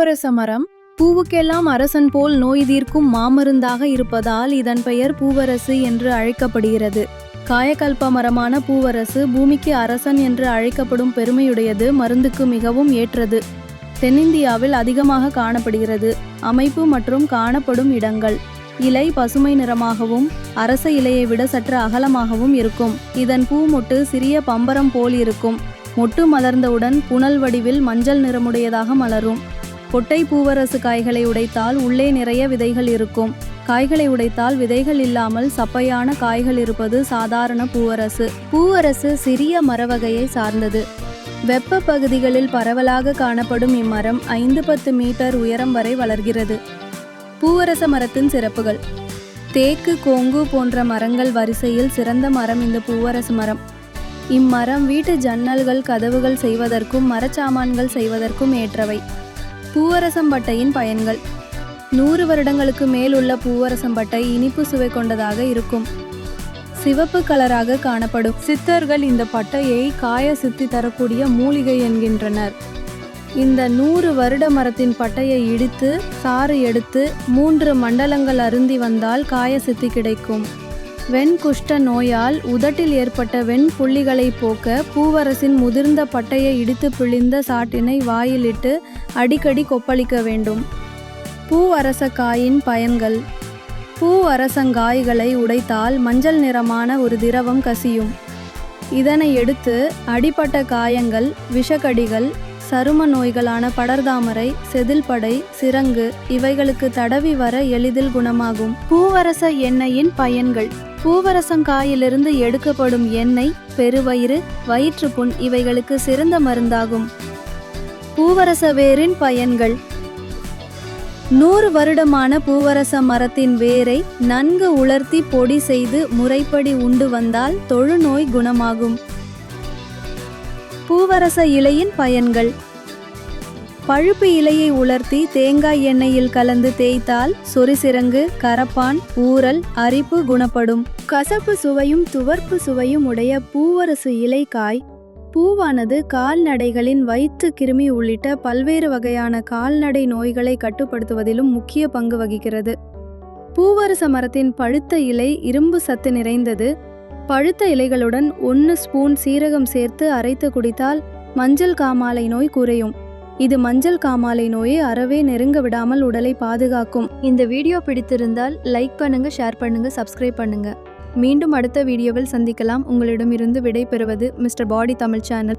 பூவரச மரம். பூவுக்கெல்லாம் அரசன் போல் நோய் தீர்க்கும் மாமருந்தாக இருப்பதால் இதன் பெயர் பூவரசு என்று அழைக்கப்படுகிறது. காயகல்ப மரமான பூவரசு பூமிக்கு அரசன் என்று அழைக்கப்படும் பெருமையுடையது மருந்துக்கு மிகவும் ஏற்றது. தென்னிந்தியாவில் அதிகமாக காணப்படுகிறது. அமைப்பு மற்றும் காணப்படும் இடங்கள். இலை பசுமை நிறமாகவும் அரச இலையை விட சற்று அகலமாகவும் இருக்கும். இதன் பூ மொட்டு சிறிய பம்பரம் போல் இருக்கும். மொட்டு மலர்ந்தவுடன் புனல் வடிவில் மஞ்சள் நிறமுடையதாக மலரும். கொட்டை பூவரசு காய்களை உடைத்தால் உள்ளே நிறைய விதைகள் இருக்கும். காய்களை உடைத்தால் விதைகள் இல்லாமல் சப்பையான காய்கள் இருப்பது சாதாரண பூவரசு. பூவரசு சிறிய மரவகையை சார்ந்தது. வெப்ப பகுதிகளில் பரவலாக காணப்படும் இம்மரம் ஐந்து பத்து மீட்டர் உயரம் வரை வளர்கிறது. பூவரச மரத்தின் சிறப்புகள். தேக்கு கோங்கு போன்ற மரங்கள் வரிசையில் சிறந்த மரம் இந்த பூவரசு மரம். இம்மரம் வீட்டு ஜன்னல்கள் கதவுகள் செய்வதற்கும் மரச்சாமான்கள் செய்வதற்கும் ஏற்றவை. பூவரசம்பட்டையின் பயன்கள். நூறு வருடங்களுக்கு மேல் உள்ள பூவரசம்பட்டை இனிப்பு சுவை கொண்டதாக இருக்கும். சிவப்பு கலராக காணப்படும். சித்தர்கள் இந்த பட்டையை காய சித்தி தரக்கூடிய மூலிகை என்கின்றனர். இந்த நூறு வருட மரத்தின் பட்டையை இடித்து சாறு எடுத்து மூன்று மண்டலங்கள் அருந்தி வந்தால் காய சித்தி கிடைக்கும். வெண்குஷ்ட நோயால் உதட்டில் ஏற்பட்ட வெண் புள்ளிகளை போக்க பூவரசின் முதிர்ந்த பட்டையை இடித்து பிழிந்த சாட்டினை வாயிலிட்டு அடிக்கடி கொப்பளிக்க வேண்டும். பூவரசக்காயின் பயன்கள். பூவரசங்காய்களை உடைத்தால் மஞ்சள் நிறமான ஒரு திரவம் கசியும். இதனை எடுத்து அடிப்பட்ட காயங்கள் விஷக்கடிகள் சரும நோய்களான படர்தாமரை செதில்படை சிரங்கு இவைகளுக்கு தடவி வர எளிதில் குணமாகும். பூவரச எண்ணெயின் பயன்கள். பூவரசங்காயிலிருந்து எடுக்கப்படும் எண்ணெய் பெருவயிறு வயிற்றுப்புண் இவைகளுக்கு சிறந்த மருந்தாகும். பூவரச வேரின் பயன்கள். நூறு வருடமான பூவரச மரத்தின் வேரை நன்கு உலர்த்தி பொடி செய்து முறைப்படி உண்டு வந்தால் தொழுநோய் குணமாகும். பூவரச இலையின் பயன்கள். பழுப்பு இலையை உலர்த்தி தேங்காய் எண்ணெயில் கலந்து தேய்த்தால் சொரிசிறங்கு கரப்பான் ஊறல் அரிப்பு குணப்படும். கசப்பு சுவையும் துவர்ப்பு சுவையும் உடைய பூவரசு இலைக்காய் பூவானது கால்நடைகளின் வயிற்று கிருமி உள்ளிட்ட பல்வேறு வகையான கால்நடை நோய்களை கட்டுப்படுத்துவதிலும் முக்கிய பங்கு வகிக்கிறது. பூவரச மரத்தின் பழுத்த இலை இரும்பு சத்து நிறைந்தது. பழுத்த இலைகளுடன் ஒன்று ஸ்பூன் சீரகம் சேர்த்து அரைத்து குடித்தால் மஞ்சள் காமாலை நோய் குறையும். இது மஞ்சள் காமாலை நோயை அறவே நெருங்க விடாமல் உடலை பாதுகாக்கும். இந்த வீடியோ பிடித்திருந்தால் லைக் பண்ணுங்க ஷேர் பண்ணுங்க சப்ஸ்கிரைப் பண்ணுங்க. மீண்டும் அடுத்த வீடியோவில் சந்திக்கலாம். உங்களிடமிருந்து விடை பெறுவது மிஸ்டர் பாடி தமிழ் சேனல்.